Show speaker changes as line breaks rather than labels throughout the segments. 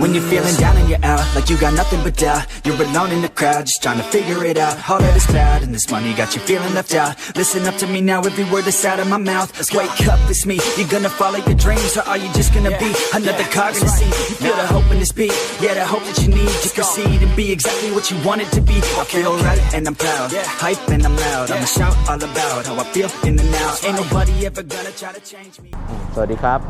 When you're feeling down and you're out, like you got nothing but doubt. You're alone in the crowd, just trying to figure it out. All that is bad, and this money got you feeling left out. Listen up to me now, every word that's out of my mouth. Wake up, it's me. You're gonna follow your dreams, or are you just gonna be another cog in the scene? You feel the hope in this beat, yeah, the hope that you need. Just proceed and be exactly what you want it to be. I feel right, and I'm proud. Hype and I'm loud. I'ma shout all about how I feel in the now. Ain't nobody ever gonna try to change me.
สวัสดีครับ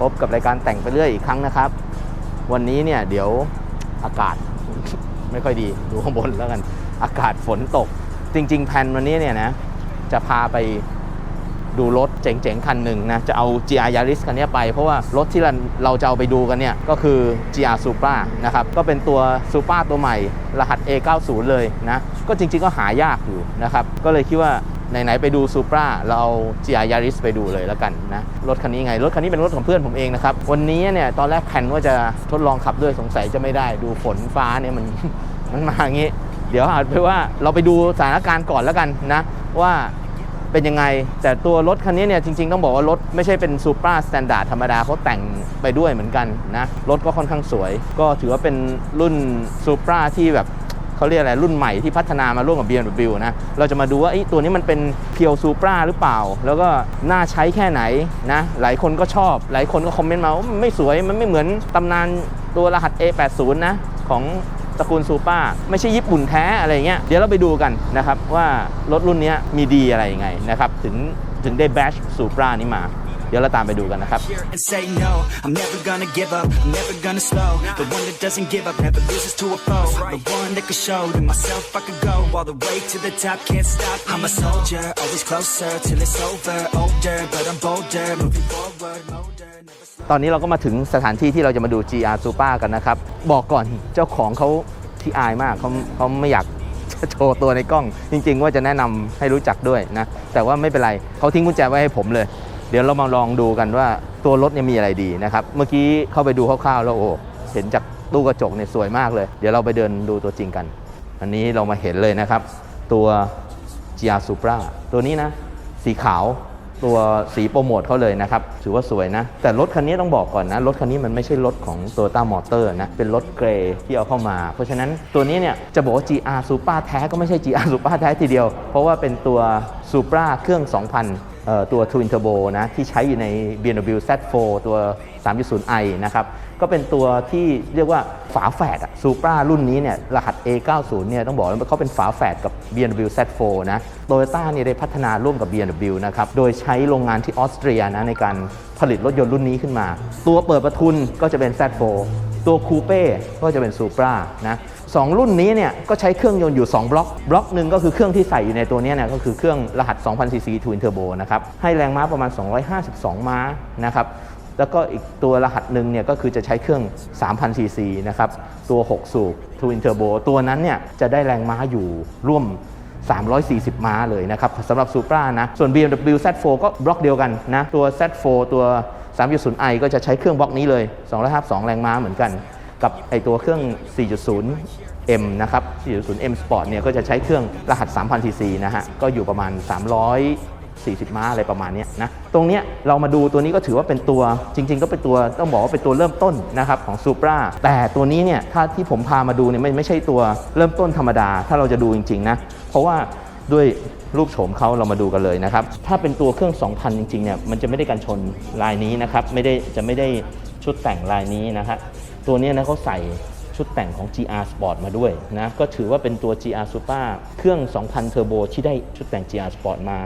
พบกับรายการแต่งไปเรื่อยอีกครั้งนะครับ วันนี้เนี่ยเดี๋ยวอากาศไม่ค่อยดีดูข้างบนแล้วกัน อากาศฝนตก จริง ๆแผนวันนี้เนี่ยนะจะพาไปดูรถเจ๋งๆ คันหนึ่งนะ จะเอา GR Yaris คันนี้ไป เพราะว่ารถที่เราเราจะเอาไปดูกันเนี่ย ก็คือ GR Supra นะครับ ก็เป็นตัว Supra ตัวใหม่ รหัส A90 เลยนะ ก็จริงๆก็หายากอยู่นะครับ ก็เลยคิดว่า ไหนๆไปดู Supra เราเอา GR Yaris ไปดูเลยแล้วกันนะ รถคันนี้ไง รถคันนี้เป็นรถของเพื่อนผมเองนะครับ วันนี้เนี่ยตอนแรกแผนว่าจะทดลองขับด้วยสงสัยจะไม่ได้ดูฝนฟ้าเนี่ยมันมันมาอย่างนี้ เดี๋ยวอาจไปว่าเราไปดูสถานการณ์ก่อนแล้วกันนะ ว่าเป็นยังไง แต่ตัวรถคันนี้เนี่ยจริงๆ ต้องบอกว่ารถไม่ใช่เป็น Supra Standard ธรรมดาเขาแต่งไปด้วยเหมือนกันนะ รถก็ค่อนข้างสวย ก็ถือว่าเป็นรุ่น Supra ที่แบบ เขาเรียกอะไรรุ่นใหม่ที่พัฒนามาร่วมกับ BMW นะ เราจะมาดูว่าไอ้ตัวนี้มันเป็นเพียวซูปราหรือเปล่า แล้วก็น่าใช้แค่ไหนนะ หลายคนก็ชอบ หลายคนก็คอมเมนต์มาว่ามันไม่สวย มันไม่เหมือนตำนานตัวรหัส A80 นะ ของตระกูลซูปราไม่ใช่ญี่ปุ่นแท้อะไรเงี้ยเดี๋ยวเราไปดูกันนะครับว่ารถรุ่นนี้มีดีอะไรยังไงนะครับถึงถึงได้แบชซูปรานี้มา เดี๋ยวเราตามไปดูกันนะครับ
here and say no. I'm never gonna give up, I'm never gonna slow. The one that doesn't give up never loses to a foe. The one that could show to myself I could go all the way to the top, can't stop. I'm a soldier, always closer till it's over. Older, but I'm bolder, moving forward, older. Never slow.
ตอนนี้เราก็มาถึงสถานที่ที่เราจะมาดู GR Super กันนะครับ บอกก่อนเจ้าของเขาที่อายมากเขาเขาไม่อยากจะโชว์ตัวในกล้อง จริง ๆ ว่าจะแนะนำให้รู้จักด้วยนะ แต่ว่าไม่เป็นไรเขาทิ้งกุญแจไว้ให้ผมเลยเดี๋ยวเรามาลองดูกันว่าตัวรถเนี่ยมีอะไรดีนะครับ เมื่อกี้เข้าไปดูคร่าวๆแล้วโอ้เห็นจากตู้กระจกเนี่ยสวยมากเลย เดี๋ยวเราไปเดินดูตัวจริงกัน อันนี้เรามาเห็นเลยนะครับ ตัว GR Supra ตัวนี้นะ สีขาวตัวสีโปรโมทเขาเลยนะครับถือว่าสวยนะ แต่รถคันนี้ต้องบอกก่อนนะ รถคันนี้มันไม่ใช่รถของ t o y o t a Motor นะ เป็นรถเกรย์ที่เอาเข้ามา เพราะฉะนั้นตัวนี้เนี่ยจะบอกว่า GR Supra แท้ก็ไม่ใช่ GR Supra แท้ทีเดียว เพราะว่าเป็นตัว Supra เครื่อง 2,000 ตัว Twin Turbo นะที่ใช้อยู่ใน BMW Z4 ตัว 3.0i นะครับก็เป็นตัวที่เรียกว่าฝาแฝดอะซูปรารุ่นนี้เนี่ยรหัส A90 เนี่ยต้องบอกว่าเขาเป็นฝาแฝดกับ BMW Z4 นะโตโยต้าเนี่ยได้พัฒนาร่วมกับ BMW นะครับโดยใช้โรงงานที่ออสเตรียนะในการผลิตรถยนต์รุ่นนี้ขึ้นมา ตัวเปิดประทุนก็จะเป็น Z4 ตัวคูเป้ก็จะเป็นซูปรานะสองรุ่นนี้เนี่ยก็ใช้เครื่องยนต์อยู่ 2 บล็อก บล็อกหนึ่งก็คือเครื่องที่ใส่อยู่ในตัวนี้เนี่ยก็คือเครื่องรหัส 2,000 cc Twin Turbo นะครับ ให้แรงม้าประมาณ 252 ม้านะครับแล้วก็อีกตัวรหัสหนึ่งเนี่ยก็คือจะใช้เครื่อง 3,000 ซีซีนะครับ ตัว 6 สูบ Twin Turbo ตัวนั้นเนี่ยจะได้แรงม้าอยู่ร่วม 340 ม้าเลยนะครับสำหรับ Supra นะ ส่วน BMW Z4 ก็บล็อกเดียวกันนะ ตัว Z4 ตัว 3.0i ก็จะใช้เครื่องบล็อกนี้เลย252 แรงม้าเหมือนกัน กับไอตัวเครื่อง 4.0 M นะครับ 4.0 M Sport เนี่ยก็จะใช้เครื่องรหัส 3,000 cc นะฮะ ก็อยู่ประมาณ340 ม้าอะไรประมาณนี้นะ ตรงเนี้ยเรามาดูตัวนี้ก็ถือว่าเป็นตัวจริง ๆ ก็เป็นตัวต้องบอกว่าเป็นตัวเริ่มต้นนะครับของ Supra แต่ตัวนี้เนี่ยถ้าที่ผมพามาดูเนี่ยไม่ไม่ใช่ตัวเริ่มต้นธรรมดา ถ้าเราจะดูจริง ๆ นะ เพราะว่าด้วย รูปโฉมเขาเรามาดูกันเลยนะครับ ถ้าเป็นตัวเครื่อง 2,000 จริงๆเนี่ยมันจะไม่ได้กันชนลายนี้นะครับไม่ได้จะไม่ได้ชุดแต่งลายนี้นะฮะตัวนี้นะเขาใส่ชุดแต่งของ GR Sport มาด้วยนะก็ถือว่าเป็นตัว GR Super เครื่อง 2,000เทอร์โบที่ได้ชุดแต่ง GR Sport มา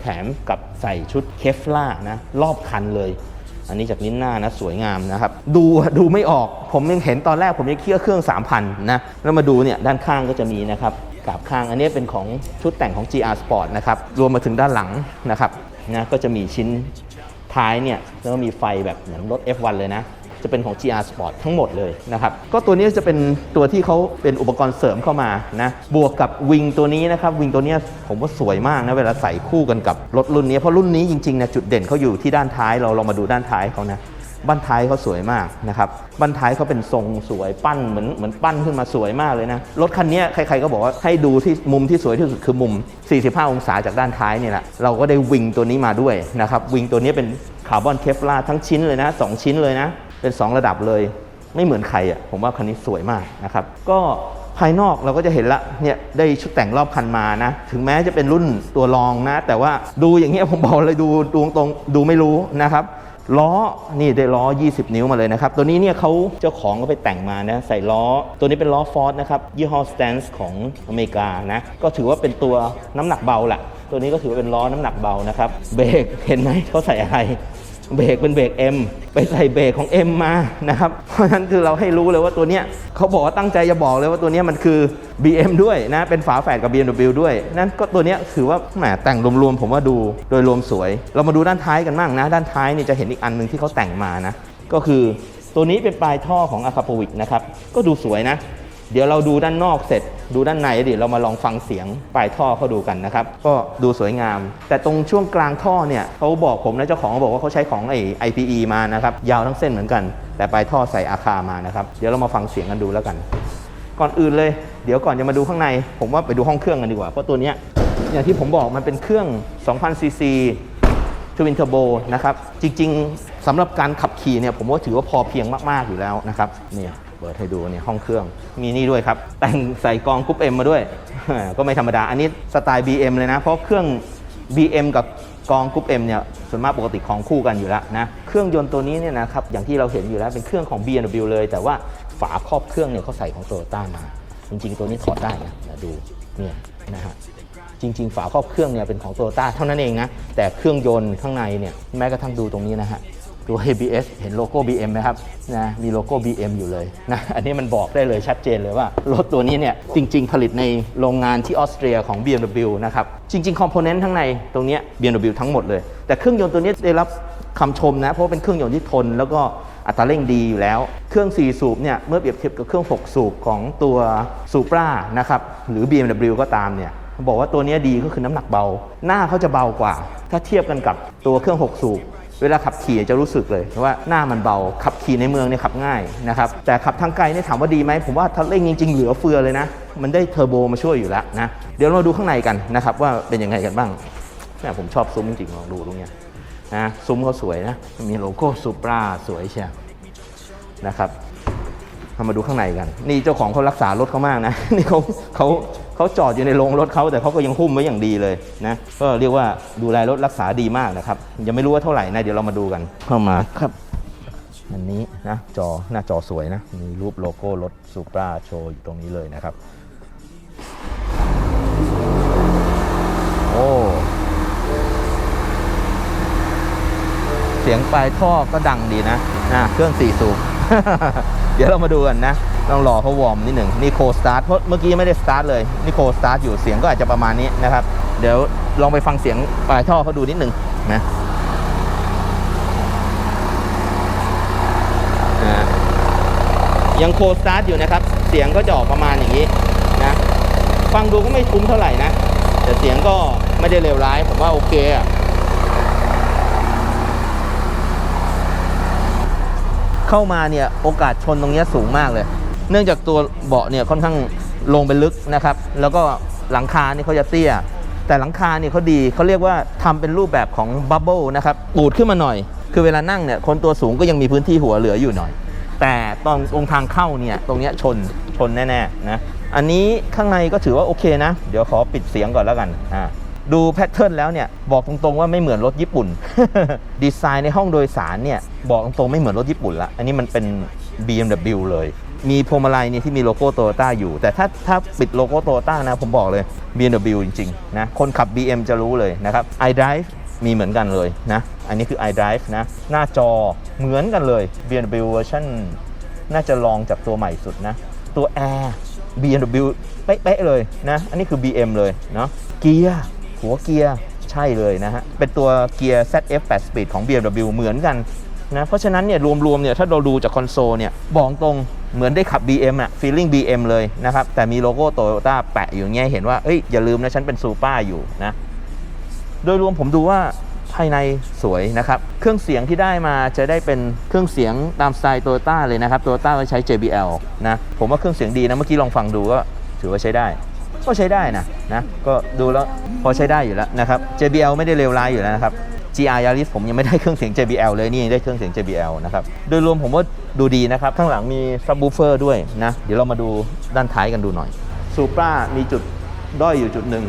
แถมกับใส่ชุดเคฟล่านะรอบคันเลย อันนี้จากลิ้นหน้านะสวยงามนะครับ ดูดูไม่ออกผมยังเห็นตอนแรกผมยังเคี่ยวเครื่อง 3,000นะแล้วมาดูเนี่ยด้านข้างก็จะมีนะครับ กาบข้าง อันนี้เป็นของชุดแต่งของ GR Sport นะครับ รวมมาถึงด้านหลังนะครับนะก็จะมีชิ้นท้ายเนี่ยแล้วก็มีไฟแบบเหมือนรถ F1 เลยนะ จะเป็นของ GR Sport ทั้งหมดเลยนะครับ ก็ตัวนี้จะเป็นตัวที่เขาเป็นอุปกรณ์เสริมเข้ามานะ บวกกับวิงตัวนี้นะครับ วิงตัวเนี้ยผมว่าสวยมากนะ เวลาใส่คู่กันกับรถรุ่นนี้ เพราะรุ่นนี้จริงๆเนี่ยจุดเด่นเขาอยู่ที่ด้านท้าย เราลองมาดูด้านท้ายเขานะ บั้นท้ายเขาสวยมากนะครับบั้นท้ายเขาเป็นทรงสวยปั้นเหมือนเหมือนปั้นขึ้นมาสวยมากเลยนะรถคันนี้ใครๆก็บอกว่าให้ดูที่มุมที่สวยที่สุดคือมุม 45 องศาจากด้านท้ายเนี่ยแหละเราก็ได้วิงตัวนี้มาด้วยนะครับวิงตัวนี้เป็นคาร์บอนเคฟลาทั้งชิ้นเลยนะสองชิ้นเลยนะ เป็น 2 ระดับเลย ไม่เหมือนใครอะผมว่าคันนี้สวยมากนะครับก็ภายนอกเราก็จะเห็นละเนี่ยได้ชุดแต่งรอบคันมานะ ถึงแม้จะเป็นรุ่นตัวรองนะ แต่ว่าดูอย่างเงี้ยผมบอกเลยดูดูตรงๆดูไม่รู้นะครับ ล้อนี่ได้ล้อ 20 นิ้วมาเลยนะครับ ตัวนี้เนี่ยเขาเจ้าของก็ไปแต่งมานะใส่ล้อ ตัวนี้เป็นล้อฟอร์ดนะครับ ยี่ห้อสแตนส์ของอเมริกานะ ก็ถือว่าเป็นตัวน้ำหนักเบาแหละตัวนี้ก็ถือว่าเป็นล้อน้ำหนักเบานะครับ เบรกเห็นไหมเขาใส่อะไร เบรกเป็นเบรก M ไปใส่เบรกของ M มานะครับ เพราะฉะนั้นคือเราให้รู้เลยว่าตัวเนี้ยเขาบอกว่าตั้งใจจะบอกเลยว่าตัวเนี้ยมันคือ BM ด้วยนะเป็นฝาแฝดกับ BMW ด้วยนั้นก็ตัวเนี้ยถือว่าแหมแต่งรวมๆผมว่าดูโดยรวมสวย เรามาดูด้านท้ายกันบ้างนะ ด้านท้ายนี่จะเห็นอีกอันหนึ่งที่เขาแต่งมานะก็คือตัวนี้เป็นปลายท่อของ a c a p o v i c นะครับก็ดูสวยนะ เดี๋ยวเราดูด้านนอกเสร็จ ดูด้านในเดี๋ยวเรามาลองฟังเสียงปลายท่อเขาดูกันนะครับ ก็ดูสวยงาม แต่ตรงช่วงกลางท่อเนี่ยเขาบอกผมนะเจ้าของเขาบอกว่าเขาใช้ของไอ้ IPE มานะครับยาวทั้งเส้นเหมือนกัน แต่ปลายท่อใส่อาคามานะครับเดี๋ยวเรามาฟังเสียงกันดูแล้วกัน ก่อนอื่นเลยเดี๋ยวก่อนจะมาดูข้างใน ผมว่าไปดูห้องเครื่องกันดีกว่าเพราะตัวเนี้ยอย่างที่ผมบอกมันเป็นเครื่อง2,000ซีซีทวินเทอร์โบนะครับจริงๆสำหรับการขับขี่เนี่ยผมว่าถือว่าพอเพียงมาก ๆ อยู่แล้วนะครับเนี่ย เปิดให้ดูเนี่ยห้องเครื่อง มีนี่ด้วยครับ แต่งใส่กองกรุ๊ป M มมาด้วย ก็ไม่ธรรมดา อันนี้สไตล์ BM เลยนะ เพราะเครื่อง BM กับกองกรุ๊ป M เนี่ยส่วนมากปกติของคู่กันอยู่แล้วนะเครื่องยนต์ตัวนี้เนี่ยนะครับอย่างที่เราเห็นอยู่แล้วเป็นเครื่องของ BMW เลย แต่ว่าฝาครอบเครื่องเนี่ยเขาใส่ของโตโยต้ามา จริง ๆ ตัวนี้ถอดได้นะดูเนี่ยนะฮะจริง ๆ ฝาครอบเครื่องเนี่ยเป็นของโตโยต้าเท่านั้นเองนะแต่เครื่องยนต์ข้างในเนี่ยแม้กระทั่งดูตรงนี้นะฮะ ตัว ABS เห็นโลโก้ BM ไหมครับนะมีโลโก้ BM อยู่เลยนะอันนี้มันบอกได้เลยชัดเจนเลยว่า รถตัวนี้เนี่ยจริง ๆ ผลิตในโรงงานที่ออสเตรียของ BMW นะครับ จริง ๆ คอมโพเนนต์ทั้งในตรงนี้ย BMW ทั้งหมดเลย แต่เครื่องยนต์ตัวนี้ได้รับคำชมนะ เพราะเป็นเครื่องยนต์ที่ทน แล้วก็อัตราเร่งดีอยู่แล้ว เครื่อง 4 สูบเนี่ยเมื่อเปรียบเทียบกับเครื่อง 6 สูบของตัว Supra นะครับหรือ BMW ก็ตามเนี่ยบอกว่าตัวนี้ดีก็คือน้ำหนักเบา หน้าเขาจะเบากว่า ถ้าเทียบกันกับตัวเครื่อง 6 สูบ เวลาขับขี่จะรู้สึกเลยว่าหน้ามันเบา ขับขี่ในเมืองเนี่ยขับง่ายนะครับแต่ขับทางไกลเนี่ยถามว่าดีไหมผมว่าถ้าเร่งจริง ๆ เหลือเฟือเลยนะ มันได้เทอร์โบมาช่วยอยู่แล้วนะเดี๋ยวเรามาดูข้างในกันนะครับว่าเป็นยังไงกันบ้างเนี่ยผมชอบซุ้มจริงๆลองดูตรงเนี้ยนะซุ้มเขาสวยนะมีโลโก้ซูปราสวยเชียวนะครับ เรามาดูข้างในกัน นี่เจ้าของเขารักษารถเขามากนะ นี่เขาเขาเขาจอดอยู่ในโรงรถเขาแต่เขาก็ยังหุ้มไว้อย่างดีเลยนะก็เรียกว่าดูแลรถรักษาดีมากนะครับยังไม่รู้ว่าเท่าไหร่นะเดี๋ยวเรามาดูกันเข้ามาครับอันนี้นะจอหน้าจอสวยนะ มีรูปโลโก้รถซูปราโชว์อยู่ตรงนี้เลยนะครับ โอ้เสียงปลายท่อก็ดังดีนะนะเครื่อง4สูบ เดี๋ยวเรามาดูกันนะต้องรอเขาวอร์มนิดหนึ่งนี่โคสตาร์ทเพราะเมื่อกี้ไม่ได้สตาร์ทเลยนี่โคสตาร์ทอยู่เสียงก็อาจจะประมาณนี้นะครับ เดี๋ยวลองไปฟังเสียงปลายท่อเขาดูนิดหนึ่งนะยังโคสตาร์ทอยู่นะครับ เสียงก็จะออกประมาณอย่างนี้นะฟังดูก็ไม่คุ้มเท่าไหร่นะ แต่เสียงก็ไม่ได้เลวร้ายผมว่าโอเคอะ เข้ามาเนี่ยโอกาสชนตรงนี้สูงมากเลย เนื่องจากตัวเบาะเนี่ยค่อนข้างลงไปลึกนะครับ แล้วก็หลังคานี่เขาจะเตี้ย แต่หลังคาเนี่ยเขาดีเขาเรียกว่าทำเป็นรูปแบบของบับเบิลนะครับปูดขึ้นมาหน่อย คือเวลานั่งเนี่ยคนตัวสูงก็ยังมีพื้นที่หัวเหลืออยู่หน่อย แต่ตอนตรงทางเข้าเนี่ยตรงนี้ชนชนแน่ๆนะอันนี้ข้างในก็ถือว่าโอเคนะ เดี๋ยวขอปิดเสียงก่อนแล้วกันอ่า ดูแพทเทิร์นแล้วเนี่ยบอกตรงๆว่าไม่เหมือนรถญี่ปุ่น ดีไซน์ในห้องโดยสารเนี่ยบอกตรงๆไม่เหมือนรถญี่ปุ่นละ อันนี้มันเป็น BMW เลย มีพวงมาลัยเนี่ยที่มีโลโก้โตโยต้าอยู่ แต่ถ้าถ้าปิดโลโก้โตโยต้านะผมบอกเลย BMW จริงๆนะคนขับ BM จะรู้เลยนะครับ iDrive มีเหมือนกันเลยนะ อันนี้คือ iDrive นะ หน้าจอเหมือนกันเลย BMW เวอร์ชันน่าจะลองจากตัวใหม่สุดนะ ตัว Air BMW เป๊ะๆเลยนะ อันนี้คือ BM เลยเนาะ เกียร์ หัวเกียร์ใช่เลยนะฮะ เป็นตัวเกียร์ ZF 8 Speed ของ BMW เหมือนกันนะเพราะฉะนั้นเนี่ยรวมๆเนี่ยถ้าเราดูจากคอนโซลเนี่ยบอกตรงเหมือนได้ขับ BM อะ feeling BM เลยนะครับ แต่มีโลโก้โตโยต้าแปะอยู่อย่เงี้ยเห็นว่าเอ้ยอย่าลืมนะฉันเป็นซูเปอร์อยู่นะโดยรวมผมดูว่าภายในสวยนะครับ เครื่องเสียงที่ได้มาจะได้เป็นเครื่องเสียงตามสไตล์โตโยต้าเลยนะครับโตโยต้าใช้ JBL นะผมว่าเครื่องเสียงดีนะเมื่อกี้ลองฟังดูก็ถือว่าใช้ได้ ก็ใช้ได้นะนะก็ดูแล้วพอใช้ได้อยู่แล้วนะครับ JBL ไม่ได้เลวร้ายอยู่แล้วนะครับ GR Yaris ผมยังไม่ได้เครื่องเสียง JBL เลยนี่ยังได้เครื่องเสียง JBL นะครับโดยรวมผมว่าดูดีนะครับ ข้างหลังมีซับ w ูเฟอร์ด้วยนะเดี๋ยวเรามาดูด้านท้ายกันดูหน่อยซูปรามีจุดด้อยอยู่จุดหนึ่ง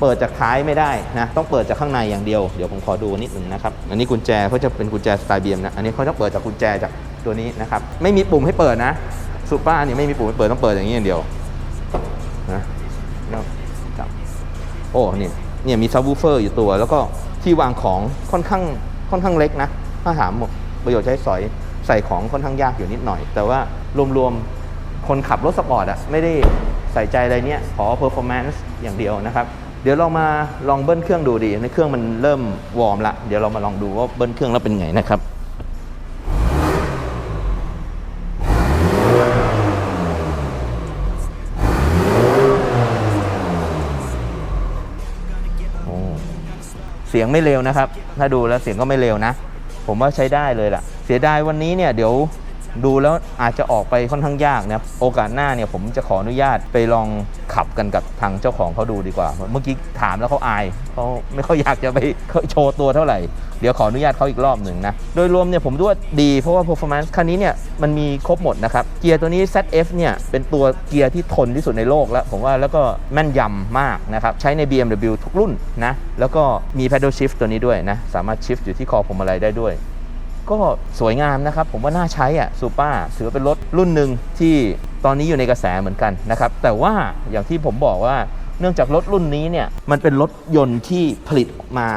เปิดจากท้ายไม่ได้นะต้องเปิดจากข้างในอย่างเดียวเดี๋ยวผมขอดูนิดหนึ่งนะครับอันนี้กุญแจเขาจะเป็นกุญแจสไตล์เบียมนะอันนี้เขาจะเปิดจากกุญแจจากตัวนี้นะครับไม่มีปุ่มให้เปิดนะซูปราเนี่ยไม่มีปุ่มให้เปิดต้องเปิดอย่างนี้อย่างเดียวนะ แล้วจับโอ้เนี่ยเนี่ยมีซับ w ูเฟอร์อยู่ตัว แล้วก็ที่วางของค่อนข้างค่อนข้างเล็กนะ ถ้าถามประโยชน์ใช้สอยใส่ของค่อนข้างยากอยู่นิดหน่อย แต่ว่ารวมๆ คนขับรถสปอร์ตอะไม่ได้ใส่ใจอะไรเนี่ยขอ performance อย่างเดียวนะครับ เดี๋ยวเรามาลองเบิ้ลเครื่องดูดีในเครื่องมันเริ่มวอร์มละเดี๋ยวเรามาลองดูว่าเบิ้ลเครื่องแล้วเป็นไงนะครับ เสียงไม่เร็วนะครับ ถ้าดูแล้วเสียงก็ไม่เร็วนะ ผมว่าใช้ได้เลยล่ะ เสียดายวันนี้เนี่ยเดี๋ยวดูแล้วอาจจะออกไปค่อนข้างยากนะโอกาสหน้าเนี่ยผมจะขออนุญาตไปลอง ขับกันกับทางเจ้าของเขาดูดีกว่า เมื่อกี้ถามแล้วเขาอายเขาไม่ค่อยอยากจะไปโชว์ตัวเท่าไหร่ เดี๋ยวขออนุญาตเขาอีกรอบหนึ่งนะ โดยรวมเนี่ยผมดูว่าดีเพราะว่า performance คันนี้เนี่ยมันมีครบหมดนะครับ เกียร์ตัวนี้ ZF เนี่ยเป็นตัวเกียร์ที่ทนที่สุดในโลกแล้ว ผมว่าแล้วก็แม่นยำมากนะครับ ใช้ใน BMW ทุกรุ่นนะ แล้วก็มี paddle shift ตัวนี้ด้วยนะ สามารถ shift อยู่ที่คอพวงมาลัยได้ด้วยก็สวยงามนะครับ ผมว่าน่าใช้อะซูเปอร์ถือว่าเป็นรถรุ่นหนึ่งที่ ตอนนี้อยู่ในกระแสเหมือนกันนะครับ แต่ว่าอย่างที่ผมบอกว่าเนื่องจากรถรุ่นนี้เนี่ยมันเป็นรถยนต์ที่ผลิตมา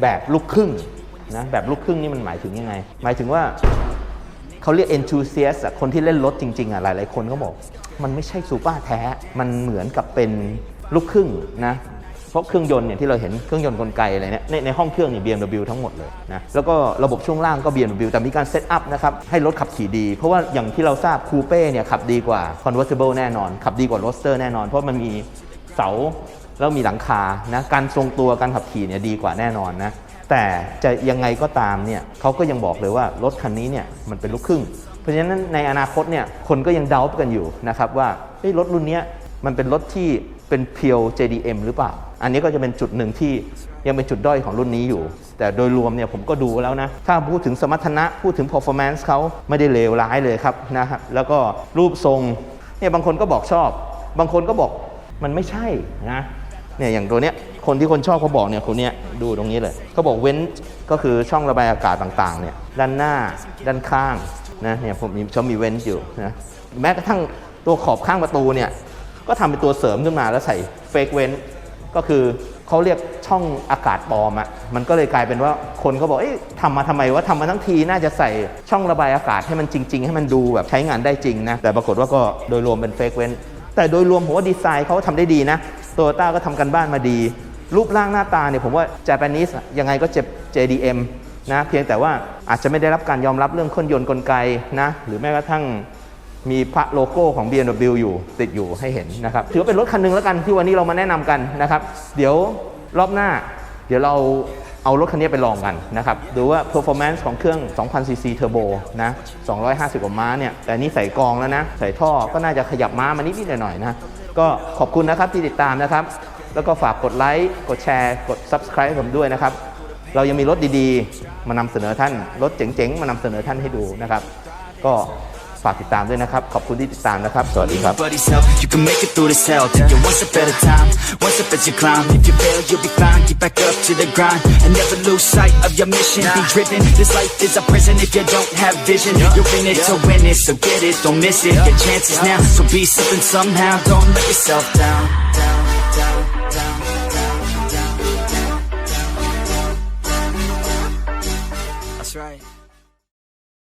แบบลูกครึ่งนะแบบลูกครึ่งนี่มันหมายถึงยังไง หมายถึงว่าเขาเรียก enthusiast คนที่เล่นรถจริงๆอะหลายๆคนก็บอก มันไม่ใช่ซูเปอร์แท้ มันเหมือนกับเป็นลูกครึ่งนะ เพราะเครื่องยนต์เนี่ยที่เราเห็นเครื่องยนต์กลไกอะไรเนี่ยในในห้องเครื่องเนี่ย BMW ทั้งหมดเลยนะแล้วก็ระบบช่วงล่างก็ BMW แต่มีการเซตอัพนะครับให้รถขับขี่ดี เพราะว่าอย่างที่เราทราบคูเป้เนี่ยขับดีกว่า Convertible แน่นอน ขับดีกว่า r o a s t e r แน่นอน เพราะมันมีเสาแล้วมีหลังคานะการทรงตัวการขับขี่เนี่ยดีกว่าแน่นอนนะแต่จะยังไงก็ตามเนี่ยเขาก็ยังบอกเลยว่ารถคันนี้เนี่ยมันเป็นลูกครึ่ง เพราะฉะนั้นในอนาคตเนี่ยคนก็ยังเดากันอยู่นะครับว่าเฮ้ยรถรุ่นนี้มันเป็นรถที่ เป็นเพียว JDM หรือเปล่า อันนี้ก็จะเป็นจุดหนึ่งที่ยังเป็นจุดด้อยของรุ่นนี้อยู่ แต่โดยรวมเนี่ยผมก็ดูแล้วนะ ถ้าพูดถึงสมรรถนะ พูดถึง performance เขาไม่ได้เลวร้ายเลยครับนะฮะแล้วก็รูปทรงเนี่ยบางคนก็บอกชอบ บางคนก็บอกมันไม่ใช่นะเนี่ยอย่างตัวเนี้ยคนที่คนชอบเขาบอกเนี่ยคนเนี้ยดูตรงนี้เลยเขาบอกเว้นก็คือช่องระบายอากาศต่างๆเนี่ยด้านหน้าด้านข้างนะเนี่ยผมมีชอบมีเว้นอยู่นะแม้กระทั่งตัวขอบข้างประตูเนี่ย ก็ทำเป็นตัวเสริมขึ้นมาแล้วใส่เฟกเวนก็คือเขาเรียกช่องอากาศปลอมอะมันก็เลยกลายเป็นว่าคนก็บอกเอ๊ะทำมาทำไมว่าทำมาทั้งทีน่าจะใส่ช่องระบายอากาศให้มันจริง ๆ ให้มันดูแบบใช้งานได้จริงนะแต่ปรากฏว่าก็โดยรวมเป็นเฟกเวนแต่โดยรวมผมว่าดีไซน์เขาทำได้ดีนะโตโยต้าก็ทำกันบ้านมาดี รูปร่างหน้าตาเนี่ยผมว่า Japanese อะยังไงก็เจ็บ JDM นะเพียงแต่ว่าอาจจะไม่ได้รับการยอมรับเรื่องเครื่องยนต์กลไกนะหรือแม้กระทั่ง มีพระโลโก้ของ BMW อยู่ติดอยู่ให้เห็นนะครับ ถือว่าเป็นรถคันหนึงแล้วกันที่วันนี้เรามาแนะนำกันนะครับ เดี๋ยวรอบหน้า เดี๋ยวเราเอารถคันนี้ไปลองกันนะครับ ดูว่า performance ของเครื่อง 2,000cc turbo นะ 250 กว่าม้าเนี่ย แต่นี่ใส่กองแล้วนะ ใส่ท่อก็น่าจะขยับม้ามานิดๆหน่อยๆนะ ก็ขอบคุณนะครับที่ติดตามนะครับ แล้วก็ฝากกดไลค์ กดแชร์ กด subscribe ผมด้วยนะครับ เรายังมีรถดีๆ มานำเสนอท่าน รถเจ๋งๆ มานำเสนอท่านให้ดูนะครับ ก็ ฝากติดตามด้วยนะครับ
you can make it through. Take it one step at a time, as you climb. If you fail, you'll be fine. Get back up to the grind and never lose sight of your mission. Be driven. This life is a prison if you don't have vision. You're it to win it, so get it. Don't miss it. Chances now, so be something somehow. Don't let yourself down.